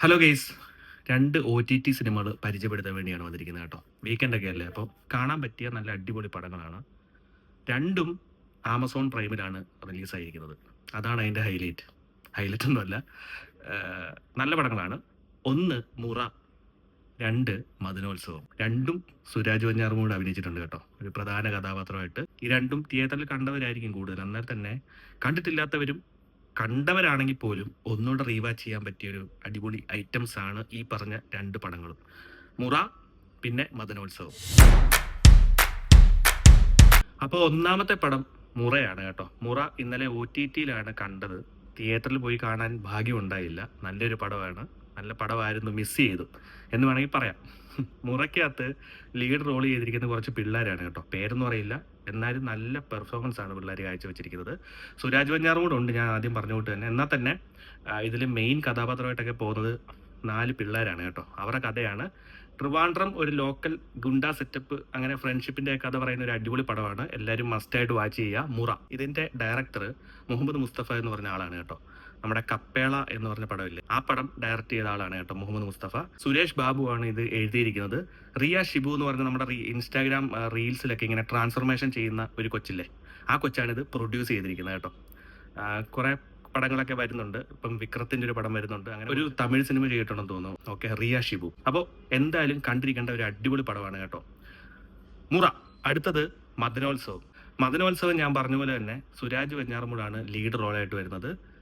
Hello guys രണ്ട് O T T സിനിമകൾ പരിചയപ്പെടുത്താൻ വേണ്ടിയാണ് വന്നിരിക്കുന്നത് കേട്ടോ. വീക്കെൻഡ് ഒക്കെ അല്ലേ? അപ്പോൾ കാണാൻ പറ്റിയ നല്ല അടിപൊളി പടങ്ങളാണ്. രണ്ടും ആമസോൺ പ്രൈമിലാണ് റിലീസായിരിക്കുന്നത് അതാണ് അതിന്റെ ഹൈലൈറ്റ് ഹൈലൈറ്റ് ഒന്നുമല്ല. നല്ല പടങ്ങളാണ്. ഒന്ന് മുറ രണ്ട് മദനോത്സവം. രണ്ടും സുരാജ് വഞ്ഞാറും കൂടെ അഭിനയിച്ചിട്ടുണ്ട് കേട്ടോ. ഒരു പ്രധാന കഥാപാത്രമായിട്ട്. ഈ രണ്ടും തിയേറ്ററിൽ കണ്ടവരായിരിക്കും കൂടുതൽ. അന്നേരം തന്നെ കണ്ടിട്ടില്ലാത്തവരും കണ്ടവരാണെങ്കിൽ പോലും ഒന്നുകൂടെ റീവാച്ച് ചെയ്യാൻ പറ്റിയ ഒരു അടിപൊളി ഐറ്റംസ് ആണ് ഈ പറഞ്ഞ രണ്ട് പടങ്ങളും. മുറ പിന്നെ മദനോത്സവം. അപ്പോൾ ഒന്നാമത്തെ പടം മുറയാണ് കേട്ടോ. മുറ ഇന്നലെ ഒ ടി ടിയിലാണ് കണ്ടത്. തിയേറ്ററിൽ പോയി കാണാൻ ഭാഗ്യം ഉണ്ടായില്ല. നല്ലൊരു പടമാണ്. നല്ല പടമായിരുന്നു മിസ് ചെയ്തു. എന്ന് വേണമെങ്കിൽ പറയാം. മുറയ്ക്കകത്ത് ലീഡ് റോൾ ചെയ്തിരിക്കുന്ന കുറച്ച് പിള്ളേരാണ് കേട്ടോ. പേരൊന്നും അറിയില്ല. എന്നാലും നല്ല പെർഫോമൻസ് ആണ് പിള്ളേർ കാഴ്ചവെച്ചിരിക്കുന്നത്. സുരാജ് വഞ്ഞാറും കൂടെ ഉണ്ട് ഞാൻ ആദ്യം പറഞ്ഞുകൊണ്ട് തന്നെ. എന്നാൽ തന്നെ ഇതിൽ മെയിൻ കഥാപാത്രമായിട്ടൊക്കെ പോകുന്നത് നാല് പിള്ളേരാണ് കേട്ടോ. അവരുടെ കഥയാണ്. ട്രിവാൻഡ്രം ഒരു ലോക്കൽ ഗുണ്ട സെറ്റപ്പ് അങ്ങനെ ഫ്രണ്ട്ഷിപ്പിന്റെ കഥ പറയുന്ന ഒരു അടിപൊളി പടമാണ്. എല്ലാവരും മസ്റ്റായിട്ട് വാച്ച് ചെയ്യുക. മുറ. ഇതിന്റെ ഡയറക്ടർ മുഹമ്മദ് മുസ്തഫ എന്ന് പറഞ്ഞ ആളാണ് കേട്ടോ. നമ്മുടെ കപ്പേള എന്ന് പറഞ്ഞ പടമില്ലേ? ആ പടം ഡയറക്റ്റ് ചെയ്ത ആളാണ് കേട്ടോ മുഹമ്മദ് മുസ്തഫ. സുരേഷ് ബാബു ആണ് ഇത് എഴുതിയിരിക്കുന്നത്. റിയ ഷിബു എന്ന് പറഞ്ഞ നമ്മുടെ ഇൻസ്റ്റാഗ്രാം റീൽസിലൊക്കെ ഇങ്ങനെ ട്രാൻസ്ഫോർമേഷൻ ചെയ്യുന്ന ഒരു കൊച്ചില്ലേ? ആ കൊച്ചാണ് ഇത് പ്രൊഡ്യൂസ് ചെയ്തിരിക്കുന്നത് കേട്ടോ. കുറെ പടങ്ങളൊക്കെ വരുന്നുണ്ട്. ഇപ്പം വിക്രത്തിന്റെ ഒരു പടം വരുന്നുണ്ട്. അങ്ങനെ ഒരു തമിഴ് സിനിമ ചെയ്തിട്ടുണ്ടെന്ന് തോന്നുന്നു. ഓക്കെ റിയ ഷിബു. അപ്പോൾ എന്തായാലും കണ്ടിരിക്കേണ്ട ഒരു അടിപൊളി പടമാണ് കേട്ടോ. മുറ അടുത്തത് മദനോത്സവം. മദനോത്സവം ഞാൻ പറഞ്ഞ പോലെ തന്നെ സുരാജ് വെഞ്ഞാറമൂടാണ് ലീഡ് റോളായിട്ട് വരുന്നത്.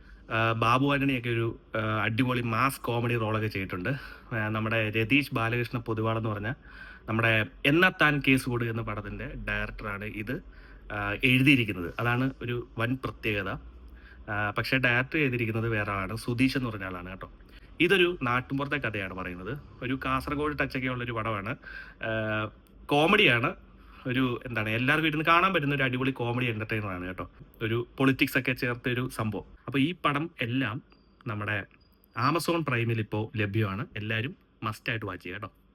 ബാബു ആന്റണിയൊക്കെ ഒരു അടിപൊളി മാസ് കോമഡി റോളൊക്കെ ചെയ്തിട്ടുണ്ട്. നമ്മുടെ രതീഷ് ബാലകൃഷ്ണ പൊതുവാളെന്ന് പറഞ്ഞ നമ്മുടെ എന്നാ താൻ കേസ് കൊടു എന്ന പടത്തിന്റെ ഡയറക്ടറാണ് ഇത് എഴുതിയിരിക്കുന്നത്. അതാണ് ഒരു വൻ പ്രത്യേകത. പക്ഷേ ഡയറക്ടർ ചെയ്തിരിക്കുന്നത് വേറെ ആളാണ് സുധീഷ് എന്ന് പറഞ്ഞ ആളാണ് കേട്ടോ. ഇതൊരു നാട്ടുമ്പുറത്തെ കഥയാണ് പറയുന്നത്. ഒരു കാസർഗോഡ് ടച്ചൊക്കെ ഉള്ള ഒരു പടമാണ്. കോമഡിയാണ് ഒരു എന്താണ് എല്ലാവർക്കും ഇരുന്ന് കാണാൻ പറ്റുന്ന ഒരു അടിപൊളി കോമഡി എന്റർടൈനർ ആണ് കേട്ടോ. ഒരു പൊളിറ്റിക്സ് ഒക്കെ ചേർത്ത ഒരു സംഭവം. അപ്പോൾ ഈ പടം എല്ലാം നമ്മുടെ ആമസോൺ പ്രൈമിൽ ഇപ്പോൾ ലഭ്യമാണ്. എല്ലാവരും മസ്റ്റായിട്ട് വാച്ച് ചെയ്യുക കേട്ടോ.